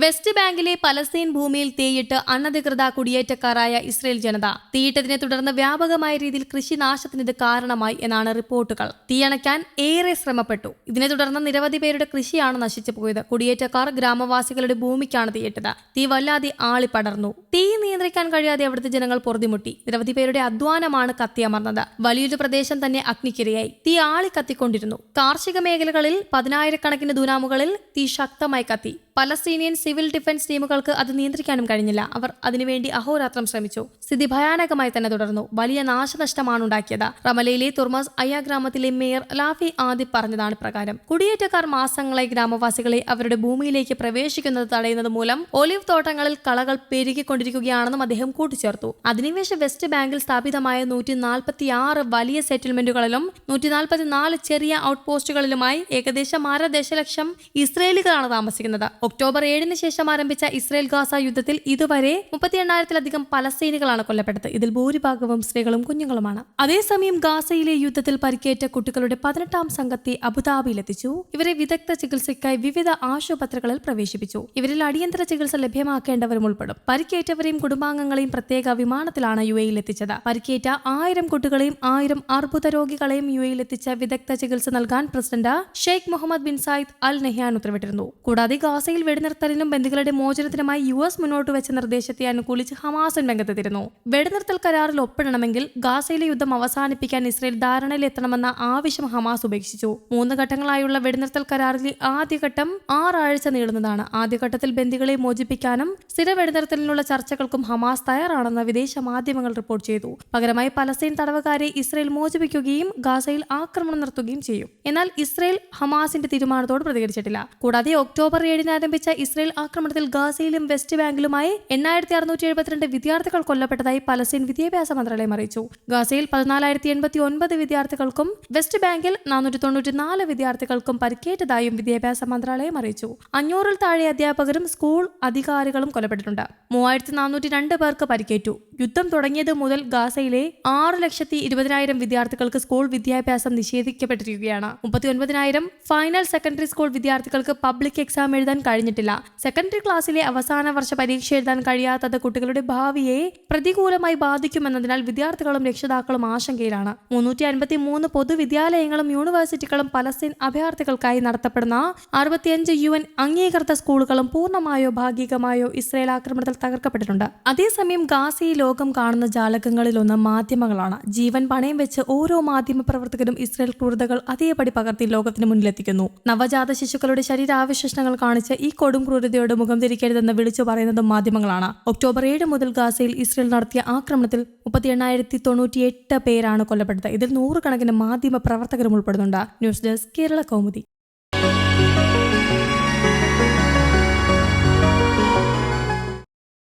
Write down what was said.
West ബാങ്കിലെ Palestine ഭൂമിയിൽ തീയിട്ട് അനധികൃത കുടിയേറ്റക്കാരായ ഇസ്രയേൽ ജനത. തീയിട്ടതിനെ തുടർന്ന് വ്യാപകമായ രീതിയിൽ കൃഷിനാശത്തിന് ഇത് കാരണമായി എന്നാണ് റിപ്പോർട്ടുകൾ. തീയണയ്ക്കാൻ ഏറെ ശ്രമപ്പെട്ടു. ഇതിനെ തുടർന്ന് നിരവധി പേരുടെ കൃഷിയാണ് നശിച്ചു പോയത്. കുടിയേറ്റക്കാർ ഗ്രാമവാസികളുടെ ഭൂമിക്കാണ് തീയിട്ടത്. തീ വല്ലാതെ ആളിപ്പടർന്നു. തീ നിയന്ത്രിക്കാൻ കഴിയാതെ അവിടുത്തെ ജനങ്ങൾ പൊറുതിമുട്ടി. നിരവധി പേരുടെ അധ്വാനമാണ് കത്തിയമർന്നത്. വലിയൊരു പ്രദേശം തന്നെ അഗ്നിക്കിരയായി. തീ ആളി കത്തിക്കൊണ്ടിരുന്നു കാർഷിക മേഖലകളിൽ പതിനായിരക്കണക്കിന് ദുനാമുകളിൽ തീ ശക്തമായി കത്തി. പലസ്തീനിയൻ സിവിൽ ഡിഫൻസ് ടീമുകൾക്ക് അത് നിയന്ത്രിക്കാനും കഴിഞ്ഞില്ല. അവർ അതിനുവേണ്ടി അഹോരാത്രം ശ്രമിച്ചു. സ്ഥിതി ഭയാനകമായി തന്നെ തുടർന്നു. വലിയ നാശനഷ്ടമാണ് ഉണ്ടാക്കിയത് റമലയിലെ തുർമസ് അയ്യ ഗ്രാമത്തിലെ മേയർ ലാഫി ആദിബ് പറഞ്ഞതാണ് പ്രകാരം. കുടിയേറ്റക്കാർ മാസങ്ങളായി ഗ്രാമവാസികളെ അവരുടെ ഭൂമിയിലേക്ക് പ്രവേശിക്കുന്നത് തടയുന്നത് മൂലം ഒലിവ് തോട്ടങ്ങളിൽ കളകൾ പെരുകിക്കൊണ്ടിരിക്കുകയാണെന്നും അദ്ദേഹം കൂട്ടിച്ചേർത്തു. അധിനിവേശ വെസ്റ്റ് ബാങ്കിൽ സ്ഥാപിതമായ നൂറ്റി നാൽപ്പത്തിയാറ് വലിയ സെറ്റിൽമെന്റുകളിലും നൂറ്റി നാൽപ്പത്തിനാല് ചെറിയ ഔട്ട് പോസ്റ്റുകളിലുമായി ഏകദേശം അര ദശലക്ഷം ഇസ്രയേലികളാണ് താമസിക്കുന്നത്. ഒക്ടോബർ ഏഴിന് ശേഷം ആരംഭിച്ച ഇസ്രയേൽ ഗാസ യുദ്ധത്തിൽ ഇതുവരെ മുപ്പത്തി എണ്ണായിരത്തിലധികം പലസ്തീനികളാണ് കൊല്ലപ്പെട്ടത്. ഇതിൽ ഭൂരിഭാഗവും സ്ത്രീകളും കുഞ്ഞുങ്ങളുമാണ്. അതേസമയം ഗാസയിലെ യുദ്ധത്തിൽ പരിക്കേറ്റ കുട്ടികളുടെ പതിനെട്ടാം സംഘത്തെ അബുദാബിയിലെത്തിച്ചു. ഇവരെ വിദഗ്ധ ചികിത്സയ്ക്കായി വിവിധ ആശുപത്രികളിൽ പ്രവേശിപ്പിച്ചു. ഇവരിൽ അടിയന്തര ചികിത്സ ലഭ്യമാക്കേണ്ടവരും ഉൾപ്പെടും. പരിക്കേറ്റവരെയും കുടുംബാംഗങ്ങളെയും പ്രത്യേക വിമാനത്തിലാണ് യു എയിൽ എത്തിച്ചത്. പരിക്കേറ്റ ആയിരം കുട്ടികളെയും ആയിരം അർബുദ രോഗികളെയും യു എയിൽ എത്തിച്ച വിദഗ്ധ ചികിത്സ നൽകാൻ president Sheikh Mohammed bin Zayed Al Nahyan ഉത്തരവിട്ടിരുന്നു. കൂടാതെ ഗാസയിൽ വെടിനിർത്തലിനും ബന്ധുക്കളുടെ മോചനത്തിനുമായി യു എസ് മുന്നോട്ട് വെച്ച നിർദ്ദേശത്തെ അനുകൂലിച്ച് ഹമാസും രംഗത്തെത്തിയിരുന്നു. വെടിനിർത്തൽ കരാറിൽ ഒപ്പിടണമെങ്കിൽ ഗാസയിലെ യുദ്ധം അവസാനിപ്പിക്കാൻ ഇസ്രയേൽ ധാരണയിലെത്തണമെന്ന ആവശ്യം ഹമാസ് ഉപേക്ഷിച്ചു. മൂന്ന് ഘട്ടങ്ങളായുള്ള വെടിനിർത്തൽ കരാറിലെ ആദ്യഘട്ടം ആറാഴ്ച നീളുന്നതാണ്. ആദ്യഘട്ടത്തിൽ ബന്ദികളെ മോചിപ്പിക്കാനും സ്ഥിര വെടിനിർത്തലിനുള്ള ചർച്ചകൾക്കും ഹമാസ് തയ്യാറാണെന്ന് വിദേശ മാധ്യമങ്ങൾ റിപ്പോർട്ട് ചെയ്തു. പകരമായി പലസ്തീൻ തടവുകാരെ ഇസ്രയേൽ മോചിപ്പിക്കുകയും ഗാസയിൽ ആക്രമണം നടത്തുകയും ചെയ്യും. എന്നാൽ ഇസ്രയേൽ ഹമാസിന്റെ തീരുമാനത്തോട് പ്രതികരിച്ചിട്ടില്ല. കൂടാതെ ഒക്ടോബർ ഏഴിന് ആരംഭിച്ച ഇസ്രയേൽ ആക്രമണത്തിൽ ഗാസയിലും വെസ്റ്റ് ബാങ്കിലുമായി എണ്ണായിരത്തി അറുന്നൂറ്റി എഴുപത്തിരണ്ട് വിദ്യാർത്ഥികൾ കൊല്ലപ്പെട്ടതായി പലസ്തീൻ വിദ്യാഭ്യാസ മന്ത്രാലയം അറിയിച്ചു. ഗാസയിൽ പതിനാലായിരത്തി എൺപത്തി ഒൻപത് വിദ്യാർത്ഥികൾക്കും വെസ്റ്റ് ബാങ്കിൽ നാനൂറ്റി തൊണ്ണൂറ്റി നാല് വിദ്യാർത്ഥികൾക്കും പരിക്കേറ്റതായും വിദ്യാഭ്യാസ മന്ത്രാലയം അറിയിച്ചു. അഞ്ഞൂറിൽ താഴെ അധ്യാപകരും സ്കൂൾ അധികാരികളും കൊല്ലപ്പെട്ടിട്ടുണ്ട്. മൂവായിരത്തി നാനൂറ്റി രണ്ട് പേർക്ക് പരിക്കേറ്റു. യുദ്ധം തുടങ്ങിയത് മുതൽ ഗാസയിലെ ആറ് ലക്ഷത്തി ഇരുപതിനായിരം വിദ്യാർത്ഥികൾക്ക് സ്കൂൾ വിദ്യാഭ്യാസം നിഷേധിക്കപ്പെട്ടിരിക്കുകയാണ്. മുപ്പത്തി ഒൻപതിനായിരം ഫൈനൽ സെക്കൻഡറി സ്കൂൾ വിദ്യാർത്ഥികൾക്ക് പബ്ലിക് എക്സാം എഴുതാൻ കഴിഞ്ഞിട്ടില്ല. സെക്കൻഡറി ക്ലാസ്സിലെ അവസാന വർഷ പരീക്ഷ എഴുതാൻ കഴിയാത്തത് കുട്ടികളുടെ ഭാവിയെ പ്രതികൂലമായി ബാധിക്കുമെന്നതിനാൽ വിദ്യാർത്ഥികളും രക്ഷിതാക്കളും ആശങ്കയിലാണ്. മുന്നൂറ്റി അൻപത്തി മൂന്ന് പൊതുവിദ്യാലയങ്ങളും യൂണിവേഴ്സിറ്റികളും പലസ്തീൻ അഭയാർത്ഥികൾക്കായി നടത്തപ്പെടുന്ന അറുപത്തിയഞ്ച് യു എൻ അംഗീകൃത സ്കൂളുകളും പൂർണമായോ ഭാഗികമായോ ഇസ്രയേൽ ആക്രമണത്തിൽ തകർക്കപ്പെട്ടിട്ടുണ്ട്. അതേസമയം ഗാസയിൽ ലോകം കാണുന്ന ജാലകങ്ങളിലൊന്ന് മാധ്യമങ്ങളാണ്. ജീവൻ പണയം വെച്ച് ഓരോ മാധ്യമ പ്രവർത്തകരും ഇസ്രയേൽ ക്രൂരതകൾ അതേപടി പകർത്തി ലോകത്തിന് മുന്നിലെത്തിക്കുന്നു. നവജാത ശിശുക്കളുടെ ശരീരാവശിഷ്ടങ്ങൾ കാണിച്ച് ഈ കൊടും ക്രൂരതയോട് മുഖം തിരിക്കരുതെന്ന് വിളിച്ചു പറയുന്നതും മാധ്യമങ്ങളാണ്. ഒക്ടോബർ ഏഴ് മുതൽ ഗാസയിൽ ഇസ്രയേൽ നടത്തിയ ആക്രമണത്തിൽ മുപ്പത്തി എണ്ണായിരത്തി തൊണ്ണൂറ്റി എട്ട് പേരാണ് കൊല്ലപ്പെട്ടത്. ഇതിൽ നൂറുകണക്കിന് മാധ്യമ പ്രവർത്തകരും ഉൾപ്പെടുന്നുണ്ട്. News desk Kerala Kaumudi.